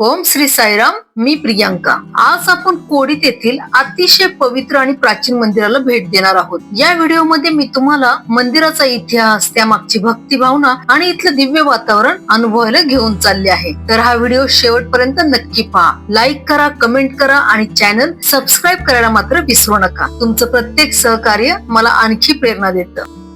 ओम श्री साईराम मी प्रियांका. आज आपण कोडीत येथील अतिशय पवित्र आणि प्राचीन मंदिराला भेट देणार आहोत. या व्हिडिओमध्ये मी तुम्हाला मंदिराचा इतिहास त्यामागची भक्ती भावना आणि इथलं दिव्य वातावरण अनुभवायला घेऊन चालले आहे. तर हा व्हिडिओ शेवटपर्यंत नक्की पहा. लाईक करा कमेंट करा आणि चॅनल सबस्क्राईब करायला मात्र विसरू नका. तुमचं प्रत्येक सहकार्य मला आणखी प्रेरणा देतं.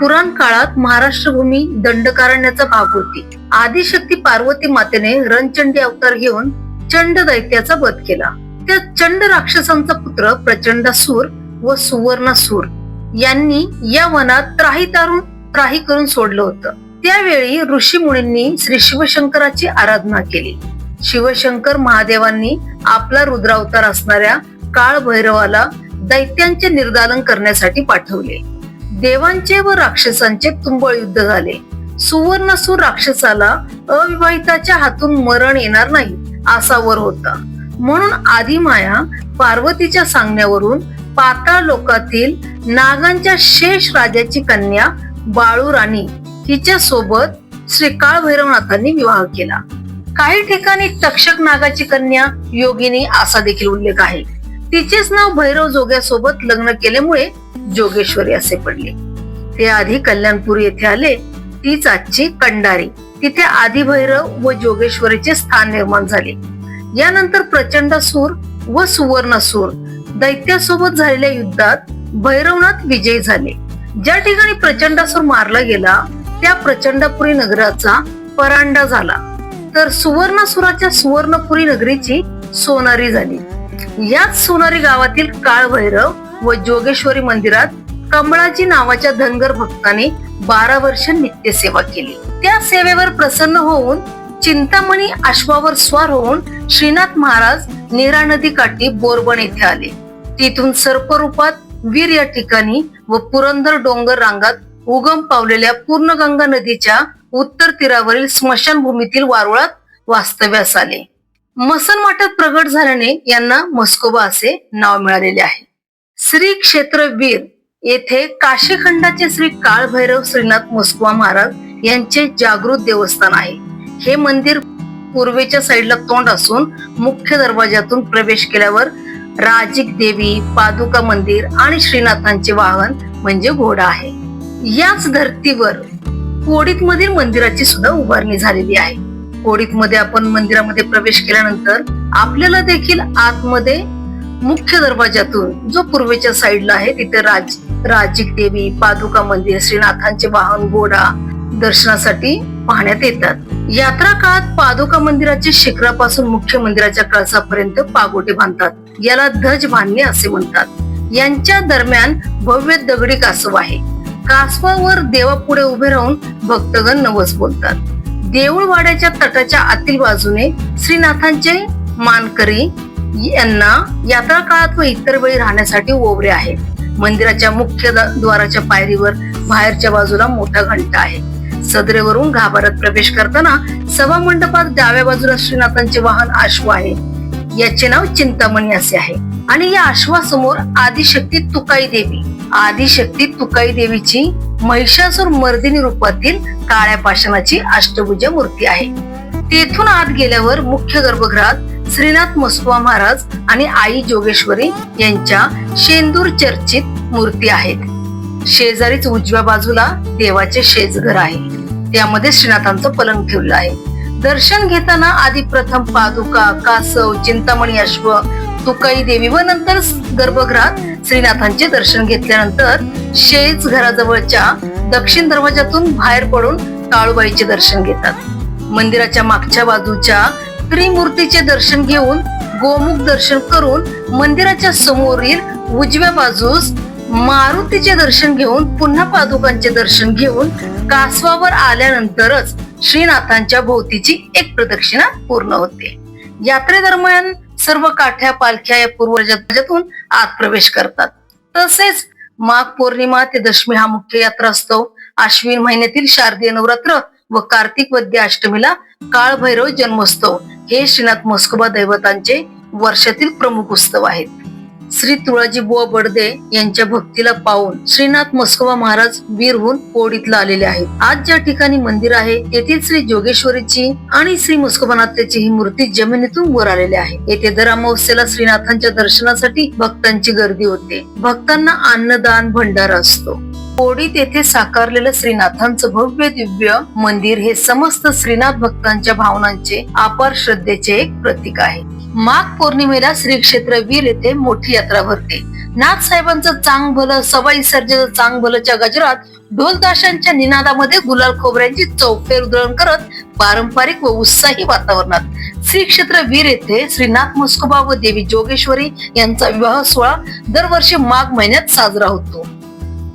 पुराण काळात महाराष्ट्र भूमी दंडकारण्याचा भाग होती. आदिशक्ती पार्वती मातेने रणचंडी अवतार घेऊन चंड दैत्याचा वध केला. त्या चंड राक्षसांचा पुत्र प्रचंडासूर व सुवर्णासूर यांनी या वनात त्राही तारून त्राही करून सोडलं होतं. त्यावेळी ऋषी मुनींनी श्री शिवशंकराची आराधना केली. शिवशंकर महादेवांनी आपला रुद्रावतार असणाऱ्या काळ भैरवाला दैत्यांचे निर्दालन करण्यासाठी पाठवले. देवांचे व राक्षसांचे तुंबळ युद्ध झाले. सुवर्णसूर राक्षसाला अविवाहिताच्या हातून मरण येणार नाही असा वर होता. म्हणून आदिमाया पार्वतीच्या सांगण्यावरून पाताळ लोकातील नागांच्या शेष राजाची कन्या बाळू राणी हिच्या सोबत श्री काळ भैरवनाथांनी विवाह केला. काही ठिकाणी तक्षक नागाची कन्या योगिनी असा देखील उल्लेख आहे. तिचेच नाव भैरव जोग्यासोबत लग्न केल्यामुळे जोगेश्वरी असे पडले. ते आधी कल्याणपूर येथे आले तीच आजची कंडारी. तिथे आदिभैरव व जोगेश्वरीचे स्थान निर्माण झाले. यानंतर प्रचंड सूर व सुवर्णासूर दैत्यासोबत झालेल्या युद्धात भैरवनाथ विजयी झाले. ज्या ठिकाणी प्रचंडासूर मारला गेला त्या प्रचंडपुरी नगराचा परांडा झाला. तर सुवर्णसुराच्या सुवर्णपुरी नगरीची सोनारी झाली. याच सोनारी गावातील काळ भैरव व जोगेश्वरी मंदिरात कमळाजी नावाच्या धनगर भक्ताने बारा वर्ष नित्यसेवा केली. त्या सेवेवर प्रसन्न होऊन चिंतामणी अश्वावर स्वार होऊन श्रीनाथ महाराज नेरा नदी काठी बोरबण येथे आले. तिथून सर्परूपात वीर या ठिकाणी व पुरंदर डोंगर रांगात उगम पावलेल्या पूर्णगंगा नदीच्या उत्तर तीरावरील स्मशानभूमीतील वारुळात वास्तव्यास आले. मसन वाटत प्रगट झाल्याने यांना मस्कोबा असे नाव मिळालेले आहे. श्री क्षेत्र वीर येथे काशीखंडाचे श्री काळभैरव श्रीनाथ मस्कोबा महाराज यांचे जागृत देवस्थान आहे. हे मंदिर पूर्वेच्या साईडला तोंड असून मुख्य दरवाजातून प्रवेश केल्यावर राजिक देवी पादुका मंदिर आणि श्रीनाथांचे वाहन म्हणजे घोडा आहे. याच धर्तीवर कोडीत मधील मंदिराची सुद्धा उभारणी झालेली आहे. कोडीत मध्ये आपण मंदिरामध्ये प्रवेश केल्यानंतर आपल्याला देखील आतमध्ये मुख्य दरवाजातून जो पूर्वेच्या साईडला आहे तिथे राज राजिक देवी पादुका मंदिर श्रीनाथांचे वाहन घोडा दर्शनासाठी पाहण्यात येतात. यात्रा काळात पादुका मंदिराच्या शिखरापासून मुख्य मंदिराच्या कळसापर्यंत पागोटे बांधतात. याला ध्वज बांधणे असे म्हणतात. यांच्या दरम्यान भव्य दगडी कासव आहे. कासवावर देवापुढे उभे राहून भक्तगण नवस बोलतात. देऊळवाड्याच्या तटाच्या आतील बाजूने श्रीनाथांचे मानकरी यांना यात्रा काळात व इतर वेळी राहण्यासाठी ओवरे आहेत. मंदिराच्या मुख्य द्वाराच्या पायरीवर बाहेरच्या बाजूला मोठा घंटा आहे. सदरेवरून गाभाऱ्यात प्रवेश करताना सभा मंडपात डाव्या बाजूला श्रीनाथांचे वाहन अश्व आहे. याचे नाव चिंतामणी असे आहे. आणि या अश्वासमोर आदिशक्ती तुकाई देवी आदिशक्ती तुकाई देवीची महिषासूर मर्दिनी रूपातील काळ्या पाषाणाची अष्टभुजा मूर्ती आहे. तेथून आत गेल्यावर मुख्य गर्भगृहात श्रीनाथ मस्वा महाराज आणि आई जोगेश्वरी यांच्या शेंदूर चर्चित मूर्ती आहेत. शेजारीच उजव्या बाजूला देवाचे शेजघर आहे. त्यामध्ये श्रीनाथांचं पलंग ठेवलं आहे. दर्शन घेताना आधी प्रथम पादुका कासव चिंतामणी अश्व तुकाई देवी व नंतर गर्भगृहात श्रीनाथांचे दर्शन घेतल्यानंतर शेज घराजवळच्या दक्षिण दरवाजातून बाहेर पडून काळूबाईचे दर्शन घेतात. मंदिराच्या मागच्या बाजूच्या त्रिमूर्तीचे दर्शन घेऊन गोमुख दर्शन करून मंदिराच्या समोरील उजव्या बाजूस मारुतीचे दर्शन घेऊन पुन्हा पादुकांचे दर्शन घेऊन कासवावर आल्यानंतरच श्रीनाथांच्या भोवतीची एक प्रदक्षिणा पूर्ण होते. यात्रेदरम्यान सर्व काठ्या पालख्या या पूर्वजातून आत प्रवेश करतात. तसेच माघ पौर्णिमा ते दशमी हा मुख्य यात्रा असतो. आश्विन महिन्यातील शारदीय नवरात्र व कार्तिक वद्य अष्टमीला काळभैरव जन्मोत्सव हे श्रीनाथ मस्कोबा दैवतांचे वर्षातील प्रमुख उत्सव आहेत. श्री तुळाजी बुवा बडदे यांच्या भक्तीला पाहून श्रीनाथ मस्कोबा महाराज वीरहून कोडीतला आलेले आहेत. आज ज्या ठिकाणी मंदिर आहे येथील श्री जोगेश्वरीची आणि श्री मस्कोबानाथाची ही मूर्ती जमिनीतून वर आलेली आहे. येथे दर अमावस्येला श्रीनाथांच्या दर्शनासाठी भक्तांची गर्दी होते. भक्तांना अन्नदान भंडारा असतो. कोडीत येथे साकारलेलं श्रीनाथांचं भव्य दिव्य मंदिर हे समस्त श्रीनाथ भक्तांच्या भावनांचे अपार श्रद्धेचे एक प्रतीक आहे. माघ पौर्णिमेला श्री क्षेत्र वीर येथे मोठी यात्रा भरते. नाथ साहेबांचं चांग भलं सवाई सर्जेचं चांग गजरात ढोलताशांच्या निनादामध्ये गुलाल खोबऱ्यांची चौफेर उधळण करत पारंपरिक व उत्साही वातावरणात श्री क्षेत्र वीर येथे श्रीनाथ मुस्कुबा व देवी जोगेश्वरी यांचा विवाह सोहळा दरवर्षी माघ महिन्यात साजरा होतो.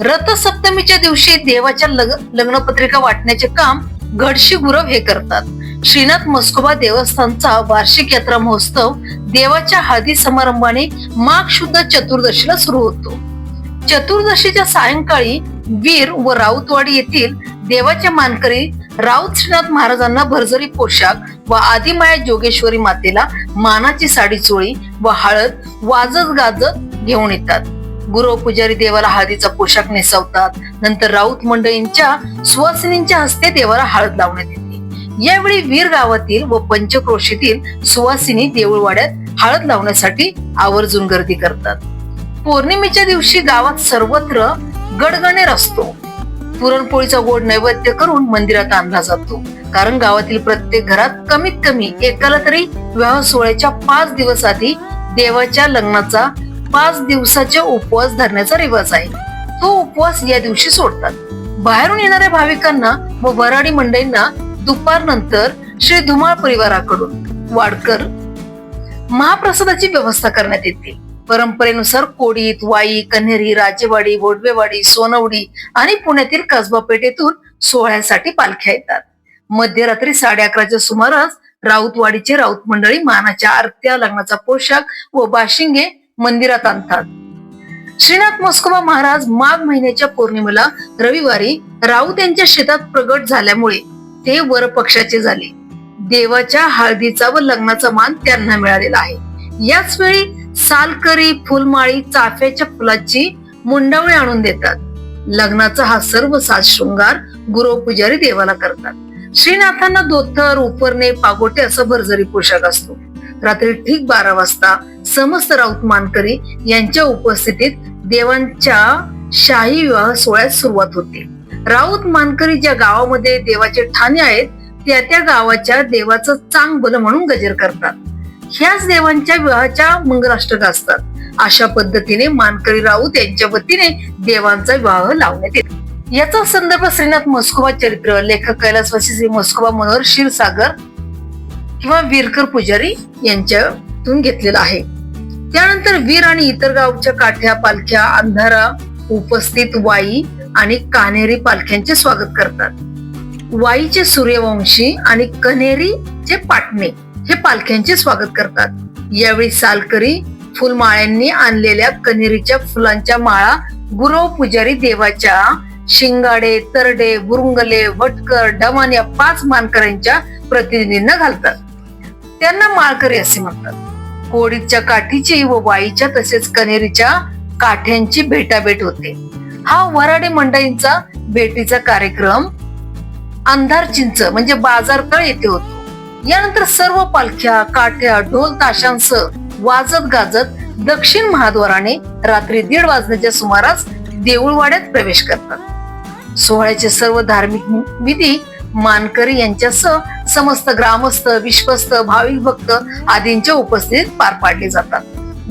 रथसप्तमीच्या दिवशी देवाच्या लग- लग्नपत्रिका वाटण्याचे काम घडशी गुरव हे करतात. श्रीनाथ मस्कोबा देवस्थानचा वार्षिक यात्रा महोत्सव देवाच्या हादी समारंभाने माघ शुद्ध चतुर्दशीला सुरू होतो. चतुर्दशीच्या सायंकाळी वीर व राऊतवाडी येथील देवाच्या मानकरी राऊत श्रीनाथ महाराजांना भरजरी पोशाख व आदिमाया जोगेश्वरी मातेला मानाची साडी चोळी व हळद वाजत गाजत घेऊन येतात. गुरु पुजारी देवाला हळदीचा पोशाख नेसवतात. नंतर राऊत मंडळींच्या सुवासिनींच्या हस्ते देवाला हळद लावण्यात येते. यावेळी वीर गावातील व पंचक्रोशीतील सुवासिनी देऊळवाड्यात हळद लावण्यासाठी आवर्जून गर्दी करतात. पौर्णिमेच्या दिवशी गावात सर्वत्र गडगणेर असतो. पुरणपोळीचा गोड नैवेद्य करून मंदिरात आणला जातो. कारण गावातील प्रत्येक घरात कमीत कमी एकाला तरी विवाह सोहळ्याच्या पाच दिवस आधी देवाच्या लग्नाचा पाच दिवसाचे उपवास धरण्याचा रिवाज आहे. तो उपवास या दिवशी सोडतात. बाहेरून येणाऱ्या भाविकांना व वराडी मंडळींना दुपारनंतर श्री धुमाळ परिवाराकडून वाडकर महाप्रसादाची व्यवस्था करण्यात येते. परंपरेनुसार कोडीत वाई कन्हेरी राजेवाडी बोडवेवाडी सोनवडी आणि पुण्यातील कसबा पेठेतून सोहळ्यासाठी पालख्या येतात. मध्यरात्री साडे अकराच्या सुमारास राऊतवाडीचे राऊत मंडळी मानाच्या आरत्या लग्नाचा पोशाख व बाशिंगे मंदिरात आणतात. श्रीनाथ मस्कोबा महाराज माघ महिन्याच्या पौर्णिमेला रविवारी राऊत यांच्या शेतात प्रगट झाल्यामुळे ते वर पक्षाचे झाले. देवाच्या हळदीचा व लग्नाचा मान त्यांना मिळालेला आहे. याच वेळी सालकरी फुलमाळी चाफ्याच्या फुलाची मुंडावळी आणून देतात. लग्नाचा हा सर्व साज शृंगार गुरु पुजारी देवाला करतात. श्रीनाथांना धोतर उपरणे पागोटे असा भरजरी पोशाख असतो. रात्री ठीक बारा वाजता समस्त राऊत मानकरी यांच्या उपस्थितीत देवांच्या शाही विवाह सोहळ्यात सुरुवात होते. राऊत मानकरी ज्या गावामध्ये देवाचे ठाणे आहेत त्या त्या गावाच्या देवाचं चांग म्हणून गजर करतात. ह्याच देवांच्या विवाहाच्या मंगलाष्टका असतात. अशा पद्धतीने मानकरी राऊत यांच्या वतीने देवांचा विवाह लावण्यात येतो. याचा संदर्भ श्रीनाथ मस्कोबा चरित्र लेखक कैलासवासी श्री मस्कोबा मनोहर क्षीरसागर किंवा वीरकर पुजारी यांच्यातून घेतलेला आहे. त्यानंतर वीर आणि इतर गावच्या काठ्या पालख्या अंधारा उपस्थित वाई आणि कान्हेरी पालख्यांचे स्वागत करतात. वाईचे सूर्यवंशी आणि कन्हेरीचे पाटणे हे पालख्यांचे स्वागत करतात. यावेळी सालकरी फुलमाळ्यांनी आणलेल्या कन्हेरीच्या फुलांच्या माळा गुरव पुजारी देवाच्या शिंगाडे तरडे बुरुंगले वटकर डमान या पाच मानकऱ्यांच्या प्रतिनिधींना घालतात. त्यांना माळकरी असे म्हणतात. कोडीच्या काठीची व वाईच्या तसेच कनेरीच्या काठ्यांची भेटाभेट होते. हा वराडे मंडळींचा भेटीचा कार्यक्रम अंधार चिंच म्हणजे बाजारतळ येथे होतो. यानंतर सर्व पालख्या काठ्या ढोल ताशांसह वाजत गाजत दक्षिण महाद्वाराने रात्री दीड वाजण्याच्या सुमारास देऊळवाड्यात प्रवेश करतात. सोहळ्याचे सर्व धार्मिक विधी मानकरी यांच्यासह समस्त ग्रामस्थ विश्वस्त भाविक भक्त आदींच्या उपस्थितीत पार पाडले जातात.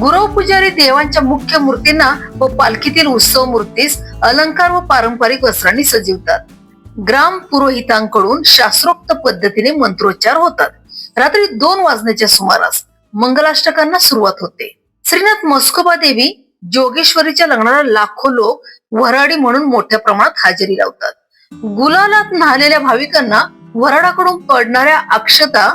गुरव पुजारी देवांच्या मुख्य मूर्तींना व पालखीतील उत्सव मूर्तीस अलंकार व पारंपरिक वस्त्रांनी सजीवतात. ग्राम पुरोहितांकडून शास्त्रोक्त पद्धतीने मंत्रोच्चार होतात. रात्री दोन वाजण्याच्या सुमारास मंगलाष्टकांना सुरुवात होते. श्रीनाथ मस्कोबा देवी जोगेश्वरीच्या लग्नाला लाखो लोक वराडी म्हणून मोठ्या प्रमाणात हजेरी लावतात. गुलालात न्हालेल्या भाविकांना वराडाकडून पडणाऱ्या अक्षता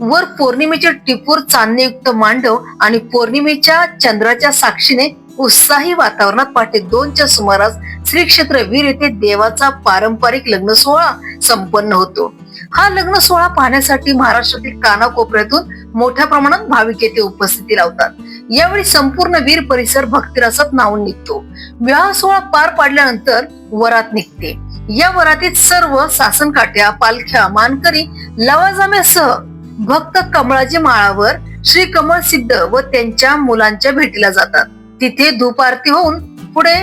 वर पौर्णिमेचे टिपूर चांदणीयुक्त मांडव आणि पौर्णिमेच्या चंद्राच्या साक्षीने उत्साही वातावरणात पहाटे दोनच्या सुमारास श्री क्षेत्र वीर येथे देवाचा पारंपरिक लग्न सोहळा संपन्न होतो. हा लग्न सोहळा पाहण्यासाठी महाराष्ट्रातील कानाकोपऱ्यातून मोठ्या प्रमाणात भाविक येथे उपस्थिती लावतात. यावेळी संपूर्ण वीर परिसर भक्तिरसात नावून निघतो. विवाह सोहळा पार पाडल्यानंतर वरात निघते. या वरातीत सर्व सासनकाठ्या पालख्या मानकरी लवाजाम्यासह भक्त कमळाची माळावर श्री कमळ सिद्ध व त्यांच्या मुलांच्या भेटीला जातात. तिथे धूप आरती होऊन पुढे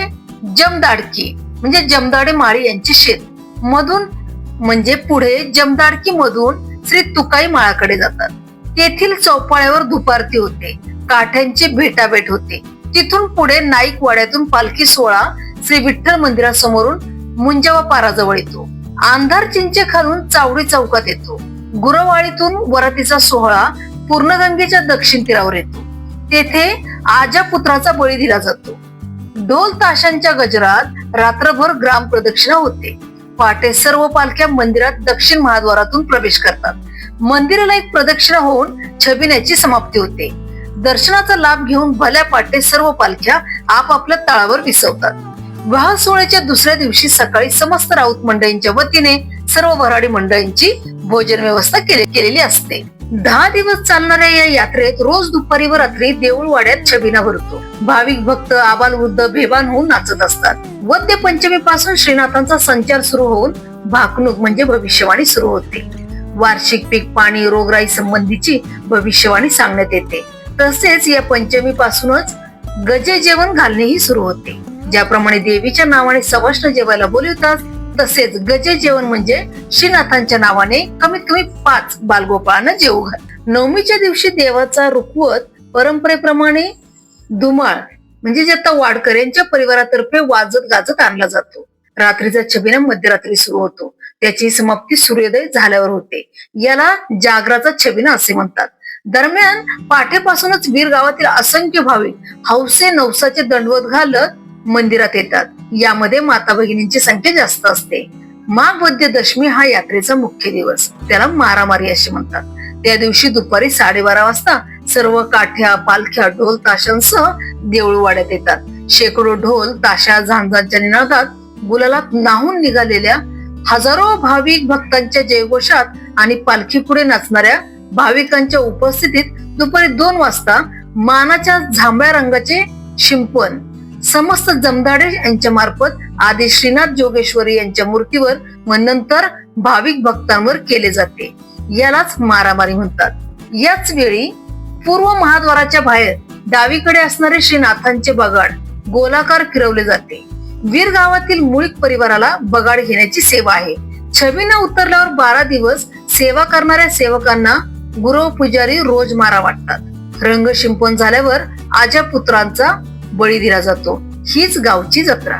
जमदाडकी म्हणजे जमदाडे माळी यांचे शेत. मधून म्हणजे पुढे जमदाडकी मधून श्री तुकाई माळाकडे जातात. तेथील चौपाळ्यावर धुपारती होते. काठ्यांची भेटाभेट होते. तिथून पुढे नाईक वाड्यातून पालखी सोहळा श्री विठ्ठल मंदिरासमोरून मुंजावा पाराजवळ येतो. आंधार चिंचे खालून चावडी चौकात येतो. गुरवाळीतून वरातीचा सोहळा पूर्णगंगेच्या दक्षिण तीरावर येतो. तेथे आजा पुत्राचा बळी दिला जातो. ढोल ताशांच्या गजरात रात्रभर ग्राम प्रदक्षिणा होते. पहाटे सर्व पालख्या मंदिरात दक्षिण महाद्वारातून प्रवेश करतात. मंदिराला एक प्रदक्षिणा होऊन छबिन्याची समाप्ती होते. दर्शनाचा लाभ घेऊन भल्या पाटे सर्व पालख्या आपापल्या तळावर विसवतात. विवाह सोहळ्याच्या दुसऱ्या दिवशी सकाळी समस्त राऊत मंडळींच्या वतीने सर्व वराडी मंडळींची भोजन व्यवस्था केले- केलेली असते. दहा दिवस चालणाऱ्या या यात्रेत रोज दुपारी व रात्री देऊळ वाड्यात छबिना भरतो. भाविक भक्त आबाल वृद्ध भेबान होऊन नाचत असतात. वद्य पंचमी पासून श्रीनाथांचा संचार सुरू होऊन भाकणूक म्हणजे भविष्यवाणी सुरू होते. वार्षिक पीक पाणी रोगराई संबंधीची भविष्यवाणी सांगण्यात येते. तसेच या पंचमी पासूनच गजे जेवण घालणेही सुरू होते. ज्याप्रमाणे देवीच्या नावाने सवाष्ण जेवायला बोलवतात तसेच गजे जेवण म्हणजे श्रीनाथांच्या नावाने कमीत कमी पाच बालगोपाळांना जेवू घाल. नवमीच्या दिवशी देवाचा रुखवत परंपरेप्रमाणे धुमाळ म्हणजे जे आता वाडकर यांच्या परिवारातर्फे वाजत गाजत आणला जातो. रात्रीचा छबिना मध्यरात्री सुरू होतो. त्याची समाप्ती सूर्योदय झाल्यावर होते. याला जागराचा छबिना असे म्हणतात. दरम्यान पाठेपासूनच वीर गावातील असंख्य भाविक हौसे नवसाचे दंडवत घालत मंदिरात येतात. यामध्ये माता भगिनींची संख्या जास्त असते. माघ वद्य दशमी हा यात्रेचा मुख्य दिवस. त्याला मारामारी असे म्हणतात. त्या दिवशी दुपारी साडेबारा वाजता सर्व काठ्या पालख्या ढोल ताशांसह देऊळवाड्यात येतात. शेकडो ढोल ताशा झांजांच्या निनादात गुलालात नाहून निघालेल्या हजारो भाविक भक्तांच्या जयघोषात आणि पालखी पुढे नाचणाऱ्या भाविकांच्या उपस्थितीत दुपारी दोन वाजता मानाच्या जांभळ्या रंगाचे शिंपण समस्त जमदाडे यांच्या मार्फत आधी श्रीनाथ जोगेश्वरी यांच्या मूर्तीवर व नंतर भाविक भक्तांवर केले जाते. यालाच मारामारी म्हणतात. याच वेळी पूर्व महाद्वाराच्या बाहेर डावीकडे असणारे श्रीनाथांचे बगाड गोलाकार फिरवले जाते. वीर गावातील मुळीक परिवाराला बगाड घेण्याची सेवा आहे. छबीना उतरल्यावर बारा दिवस सेवा करणाऱ्या सेवकांना गुरव पुजारी रोज मारा वाटतात. रंग शिंपण झाल्यावर आजा पुत्रांचा बळी दिला जातो. हीच गावची जत्रा.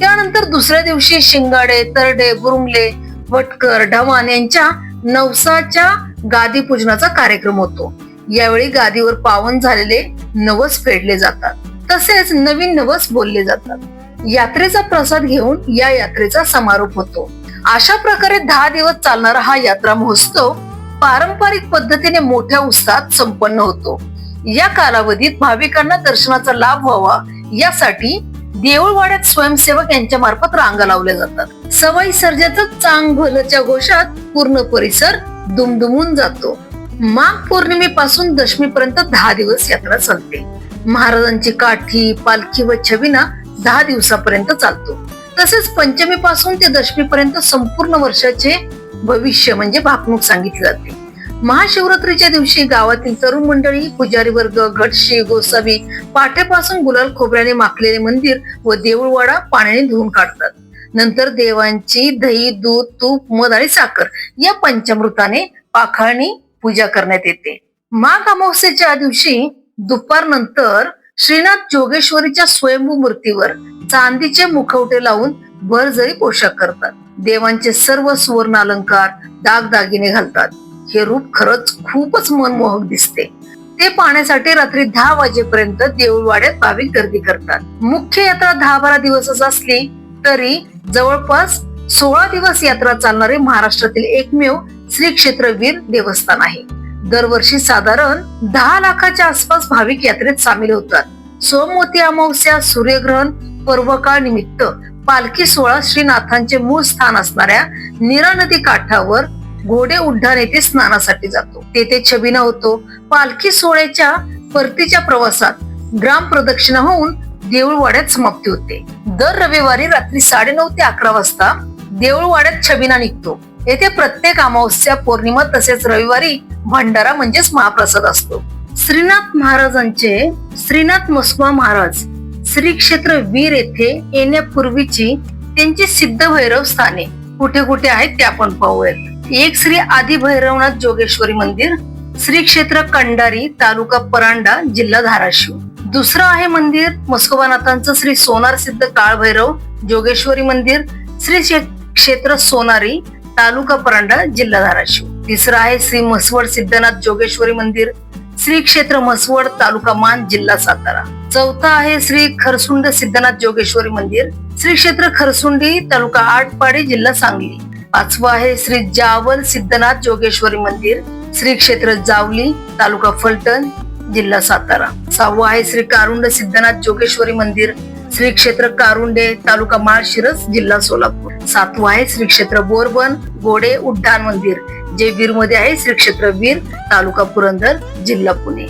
त्यानंतर दुसऱ्या दिवशी शिंगाडे तरडे बुरुंगले वटकर ढवान यांच्या नवसाच्या गादी पूजनाचा कार्यक्रम होतो. यावेळी गादीवर पावन झालेले नवस फेडले जातात. तसेच नवीन नवस बोलले जातात. यात्रेचा प्रसाद घेऊन या यात्रेचा समारोप होतो. अशा प्रकारे दहा दिवस चालणारा हा यात्रा महोत्सव पारंपरिक पद्धतीने मोठ्या उत्साहात संपन्न होतो. या कालावधीत भाविकांना दर्शनाचा लाभ व्हावा यासाठी देऊळवाड्यात स्वयंसेवक यांच्या मार्फत रांगा लावल्या जातात. सवाई सर्जाचा चांग भलच्या घोषात पूर्ण परिसर दुमदुमून जातो. माघ पौर्णिमेपासून दशमीपर्यंत दहा दिवस यात्रा चालते. महाराजांची काठी पालखी व छबिना दहा दिवसापर्यंत चालतो. तसेच पंचमीपासून ते दशमीपर्यंत संपूर्ण वर्षाचे भविष्य म्हणजे भाकणूक सांगितले जाते. महाशिवरात्रीच्या दिवशी गावातील तरुण मंडळी पुजारी वर्ग घटशी गोसावी पाठ्यापासून गुलाल खोबऱ्याने माखलेले मंदिर व देऊळवाडा पाण्याने धुवून काढतात. नंतर देवांची दही दूध तूप मध आणि साखर या पंचामृताने पाखाळणी पूजा करण्यात येते. माघ अमावस्येच्या दिवशी दुपारनंतर श्रीनाथ जोगेश्वरीच्या स्वयंभू मूर्तीवर चांदीचे मुखवटे लावून भरजरी पोशाख करतात. देवांचे सर्व सुवर्ण अलंकार दागदागिने घालतात. हे रूप खरंच खूपच मनमोहक दिसते. ते पाहण्यासाठी रात्री दहा वाजेपर्यंत देऊळवाड्यात भाविक गर्दी करतात. मुख्य यात्रा दहा बारा दिवसच असली तरी जवळपास सोळा दिवस यात्रा चालणारे महाराष्ट्रातील एकमेव श्री क्षेत्रवीर देवस्थान आहे. दरवर्षी साधारण दहा लाखाच्या आसपास भाविक यात्रेत सामील होतात. सोमवती अमावस्या सूर्यग्रहण पर्वकाळ निमित्त पालखी सोहळा श्रीनाथांचे मूळ स्थान असणाऱ्या नीरा नदी काठावर घोडे उड्डाण येथे स्नानासाठी जातो. तेथे छबिना होतो पालखी सोहळ्याच्या परतीच्या प्रवासात ग्राम प्रदक्षिणा होऊन देऊळवाड्यात समाप्ती होते. दर रविवारी रात्री साडेनऊ ते अकरा वाजता देऊळवाड्यात छबिना निघतो. येथे प्रत्येक अमावस्या पौर्णिमा तसेच रविवारी भंडारा म्हणजेच महाप्रसाद असतो. श्रीनाथ महाराजांचे श्रीनाथ मस्मा महाराज श्री क्षेत्र वीर येथे येण्यापूर्वीची त्यांची सिद्ध भैरव स्थाने. कुठे कुठे आहेत ते आपण पाहूयात. एक श्री आदी भैरवनाथ जोगेश्वरी मंदिर श्री क्षेत्र कंडारी तालुका परांडा जिल्हा धाराशिव. दुसरं आहे मंदिर मस्कोबानाथांचं श्री सोनार सिद्ध काळभैरव जोगेश्वरी मंदिर श्री क्षेत्र सोनारी तालुका परांडा जिल्हा धाराशिव. तिसरं आहे श्री म्हसवड सिद्धनाथ जोगेश्वरी मंदिर श्री क्षेत्र म्हसवड तालुका मान जिल्हा सातारा. चौथा आहे श्री खरसुंड सिद्धनाथ जोगेश्वरी मंदिर श्री क्षेत्र खरसुंडी तालुका आटपाडी जिल्हा सांगली. पाचवं आहे श्री जावल सिद्धनाथ जोगेश्वरी मंदिर श्री क्षेत्र जावली तालुका फलटण जिल्हा सातारा. सहावं आहे श्री कारुंड सिद्धनाथ जोगेश्वरी मंदिर श्री क्षेत्र कारुंडे तालुका माळशिरस जिल्हा सोलापूर. सातवं आहे श्री क्षेत्र बोरबन गोडे उड्डाण मंदिर जे वीरमध्ये आहे श्री क्षेत्र वीर तालुका पुरंदर जिल्हा पुणे.